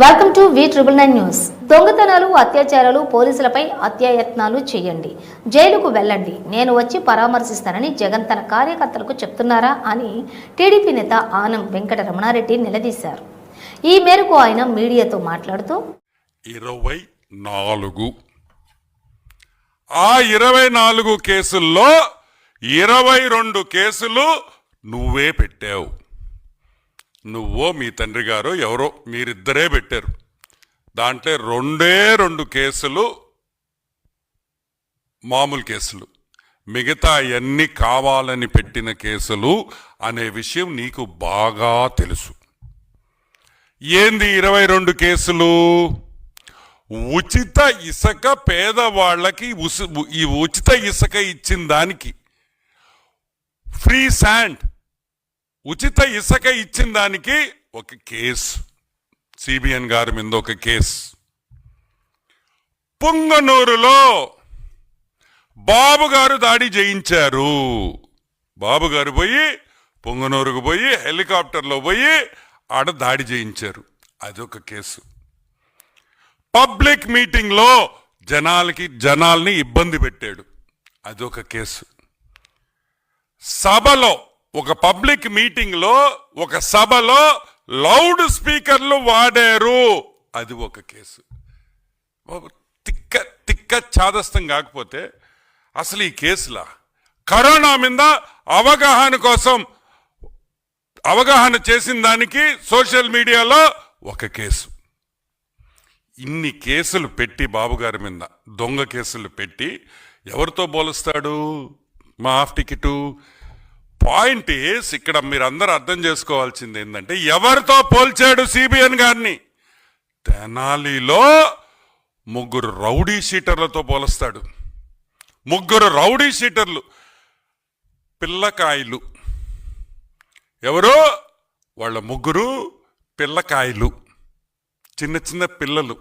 Welcome to V triple nine news దొంగతనాలు అత్యాచారాలు పోలీసులపై అత్యాయత్నాలు చేయండి. జైలుకు వెళ్ళండి. నేను వచ్చి పరామర్శిస్తానని జగన్ తన కార్యకర్తలకు చెప్తున్నారా అని టీడీపీ నేత ఆనం వెంకటరమణారెడ్డి నిలదీశారు. ఈ మేరకు ఆయన మీడియాతో మాట్లాడుతూ ఇరవై నాలుగు. ఆ ఇరవై నాలుగు కేసుల్లో ఇరవై రెండు కేసులు నువ్వే పెట్టావు. నువ్వో మీ తండ్రి గారో ఎవరో మీరిద్దరే పెట్టారు. దాంట్లో రెండే రెండు కేసులు మామూలు కేసులు. మిగతా అవన్నీ కావాలని పెట్టిన కేసులు అనే విషయం నీకు బాగా తెలుసు. ఏంది ఇరవై రెండు కేసులు? ఉచిత ఇసుక పేదవాళ్ళకి ఉసు ఈ ఉచిత ఇసుక ఇచ్చిన దానికి. Free sand. ఉచిత ఇసుక ఇచ్చిన దానికి ఒక కేసు. సిబిఎన్ గారి మీద ఒక కేసు. పుంగనూరులో బాబు గారు దాడి చేయించారు. బాబు గారు పోయి పొంగనూరుకు పోయి హెలికాప్టర్లో పోయి ఆడ దాడి చేయించారు. అదొక కేసు. పబ్లిక్ మీటింగ్లో జనాలకి జనాల్ని ఇబ్బంది పెట్టాడు. అదొక కేసు. సభలో ఒక పబ్లిక్ మీటింగ్లో ఒక సభలో లౌడ్ స్పీకర్లు వాడారు. అది ఒక కేసు. తిక్క తిక్క చాదస్తం కాకపోతే అసలు ఈ కేసులా? కరోనా మీద అవగాహన కోసం అవగాహన చేసిన దానికి సోషల్ మీడియాలో ఒక కేసు. ఇన్ని కేసులు పెట్టి బాబుగారి మీద దొంగ కేసులు పెట్టి ఎవరితో పోలుస్తాడు? మా హాఫ్ టికెట్ పాయింట్ ఏస్ ఇక్కడ మీరు అందరూ అర్థం చేసుకోవాల్సింది ఏంటంటే ఎవరితో పోల్చాడు సిబిఎన్ గారిని? తెనాలిలో ముగ్గురు రౌడీ షీటర్లతో పోలుస్తాడు. ముగ్గురు రౌడీ షీటర్లు. పిల్లకాయలు. ఎవరు? వాళ్ళ ముగ్గురు పిల్లకాయలు. చిన్న చిన్న పిల్లలు.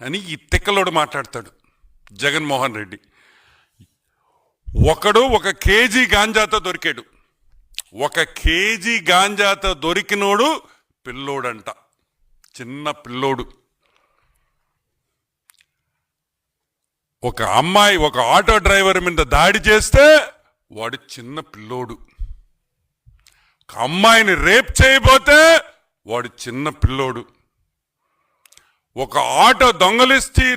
అని ఈ తిక్కలోడు మాట్లాడతాడు. జగన్మోహన్ రెడ్డి. ఒకడు ఒక కేజీ గాంజాతో దొరికాడు. ఒక కేజీ గాంజాతో దొరికినోడు పిల్లోడంట. చిన్న పిల్లోడు. ఒక అమ్మాయి ఒక ఆటో డ్రైవర్ మీద దాడి చేస్తే వాడు చిన్న పిల్లోడు. ఒక అమ్మాయిని రేప్ చేయబోతే వాడు చిన్న పిల్లోడు. ఒక ఆటో దొంగలిస్తే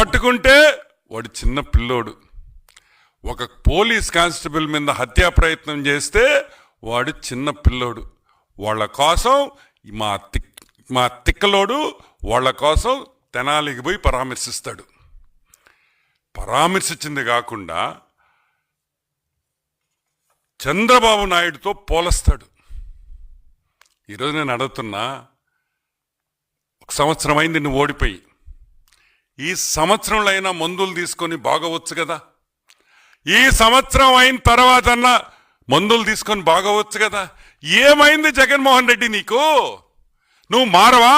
పట్టుకుంటే వాడు చిన్న పిల్లోడు. ఒక పోలీస్ కానిస్టేబుల్ మీద హత్యా ప్రయత్నం చేస్తే వాడు చిన్న పిల్లోడు. వాళ్ళ కోసం మా తిక్ మా తిక్కలోడు వాళ్ళ కోసం తెనాలికి పోయి పరామర్శిస్తాడు. పరామర్శించింది కాకుండా చంద్రబాబు నాయుడుతో పోలస్తాడు. ఈరోజు నేను అడుగుతున్నా ఒక సంవత్సరం అయింది నువ్వు ఓడిపోయి. ఈ సంవత్సరంలో అయినా మందులు తీసుకొని బాగవచ్చు కదా? ఈ సంవత్సరం అయిన తర్వాత మందులు తీసుకొని బాగవచ్చు కదా. ఏమైంది జగన్మోహన్ రెడ్డి నీకు? నువ్వు మారవా?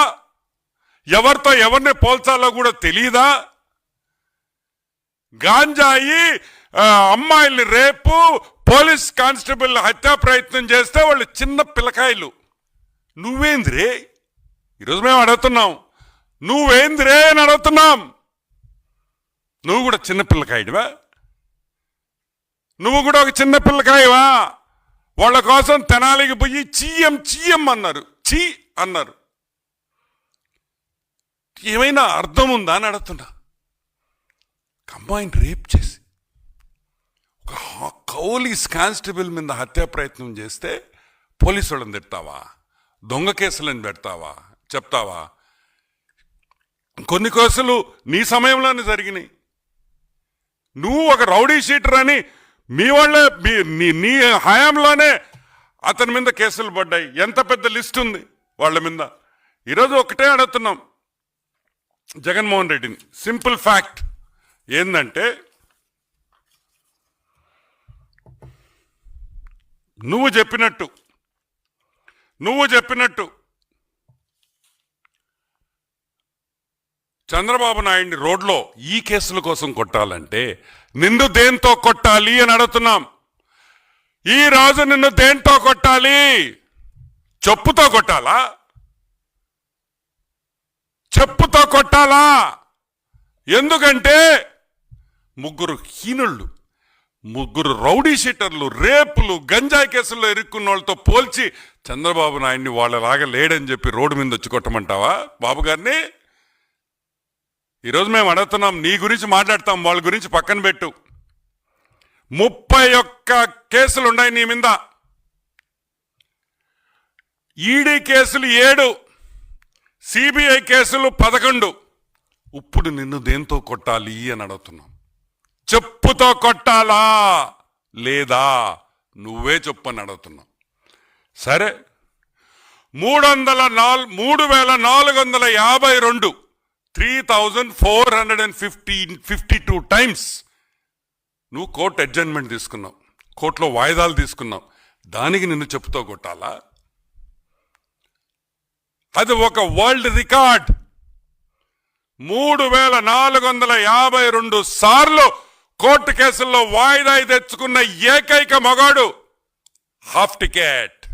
ఎవరితో ఎవరిని పోల్చాలో కూడా తెలియదా గాంజాయి అమ్మాయిల్ని రేపు పోలీస్ కానిస్టేబుల్ హత్యా ప్రయత్నం చేస్తే వాళ్ళు చిన్న పిల్లకాయలు. నువ్వేంద్రే? ఈరోజు మేము అడుగుతున్నాం. నువ్వేంద్రే అని అడుగుతున్నాం. నువ్వు కూడా చిన్న పిల్లకాయడివా? నువ్వు కూడా ఒక చిన్న పిల్లకాయవా? వాళ్ళ కోసం తెనాలికి పోయి చీయం చీయం అన్నారు. చీ అన్నారు. ఏమైనా అర్థం ఉందా అని అడుగుతున్నా. కంబైన్ రేప్ చేసి ఒక కౌలీస్ కానిస్టేబుల్ మీద హత్యా ప్రయత్నం చేస్తే పోలీసు వాళ్ళని తిడతావా? దొంగ కేసులను పెడతావా? చెప్తావా? కొన్ని కేసులు నీ సమయంలోనే జరిగినాయి. నువ్వు ఒక రౌడీ షీటర్ అని మీ వాళ్ళే మీ- నీ హయాంలోనే అతని మీద కేసులు పడ్డాయి. ఎంత పెద్ద లిస్ట్ ఉంది వాళ్ళ మీద. ఈరోజు ఒకటే అడుగుతున్నాం జగన్మోహన్ రెడ్డిని. Simple fact. ఏంటంటే నువ్వు చెప్పినట్టు నువ్వు చెప్పినట్టు చంద్రబాబు నాయుడిని రోడ్లో ఈ కేసుల కోసం కొట్టాలంటే నిన్ను దేంతో కొట్టాలి అని అడుగుతున్నాం. ఈ రాజు నిన్ను దేంతో కొట్టాలి? చెప్పుతో కొట్టాలా? చెప్పుతో కొట్టాలా? ఎందుకంటే ముగ్గురు హీనుళ్ళు ముగ్గురు రౌడీ షీటర్లు రేపులు గంజాయి కేసుల్లో ఇరుక్కున్న వాళ్ళతో పోల్చి చంద్రబాబు నాయుడిని వాళ్ళలాగా లేడని చెప్పి రోడ్డు మీద వచ్చి కొట్టమంటావా బాబు గారిని ఈరోజు మేము అడుగుతున్నాం నీ గురించి మాట్లాడతాం వాళ్ళ గురించి పక్కన పెట్టు. ముప్పై ఒక్క కేసులు ఉన్నాయి నీ మీద. ఈడీ కేసులు ఏడు సిబిఐ కేసులు పదకొండు. ఇప్పుడు నిన్ను దేంతో కొట్టాలి అని అడుగుతున్నాం. చెప్పుతో కొట్టాలా? లేదా? నువ్వే చెప్పు అని అడుగుతున్నాం. సరే. మూడు వందల నాలుగు మూడు వేల నాలుగు వందల యాభై రెండు. Three thousand four hundred and fifty fifty two times నువ్వు కోర్టు అడ్జైన్మెంట్ తీసుకున్నావు. కోర్టులో వాయిదాలు తీసుకున్నావు. దానికి నిన్ను చెప్పుతో కొట్టాలా? అది ఒక వరల్డ్ రికార్డ్. మూడు వేల నాలుగు వందల యాభై రెండు సార్లు కోర్టు కేసుల్లో వాయిదా తెచ్చుకున్న ఏకైక మగాడు హాఫ్ టికెట్.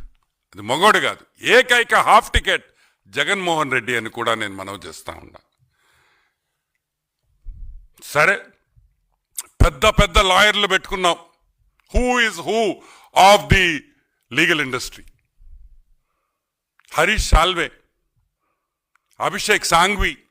అది మగోడు కాదు ఏకైక హాఫ్ టికెట్ జగన్మోహన్ రెడ్డి అని కూడా నేను మనవి చేస్తా ఉన్నా. సరే పెద్ద పెద్ద లాయర్లు పెట్టుకున్నాం. Who is who of the legal industry Harish Salve Abhishek Singhvi